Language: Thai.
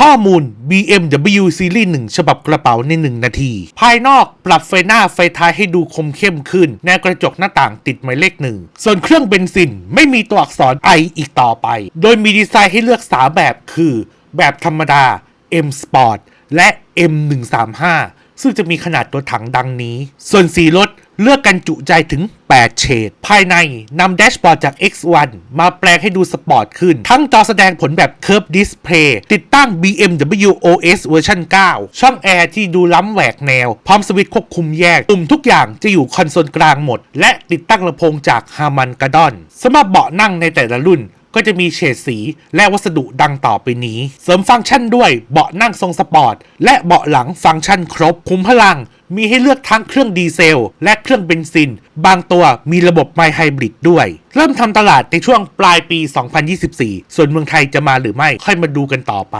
ข้อมูล BMW Series 1 ฉบับกระเป๋าใน 1 นาที ภายนอกปรับไฟหน้าไฟท้ายให้ดูคมเข้มขึ้น แนวกระจกหน้าต่างติดหมายเลขหนึ่ง ส่วนเครื่องเบนซินไม่มีตัวอักษร I อีกต่อไป โดยมีดีไซน์ให้เลือก 3 แบบคือ แบบธรรมดา M Sport และ M135 ซึ่งจะมีขนาดตัวถังดังนี้ ส่วนสีรถ เลือกกันจุใจถึง 8 เฉด ภายในนำแดชบอร์ดจาก X1 มาแปลงให้ดูสปอร์ตขึ้น ทั้งจอแสดงผลแบบ Curve Display ติดตั้ง BMW OS เวอร์ชัน9 ช่องแอร์ที่ดูล้ำแหวกแนว พร้อมสวิตช์ควบคุมแยก ปุ่มทุกอย่างจะอยู่คอนโซลกลางหมด และติดตั้งลำโพงจาก Harman Kardon สำหรับเบาะนั่งในแต่ละรุ่นก็จะมีเฉดสีและวัสดุดังต่อไปนี้ เสริมฟังก์ชันด้วยเบาะนั่งทรงสปอร์ต และเบาะหลังฟังก์ชันครบ คุ้มพลัง มีให้เลือกทั้งเครื่องดีเซล และเครื่องเบนซิน บางตัวมีระบบไมไฮบริดด้วย เริ่มทำตลาดในช่วงปลายปี 2024 ส่วนเมืองไทยจะมาหรือไม่ค่อยมาดูกันต่อไป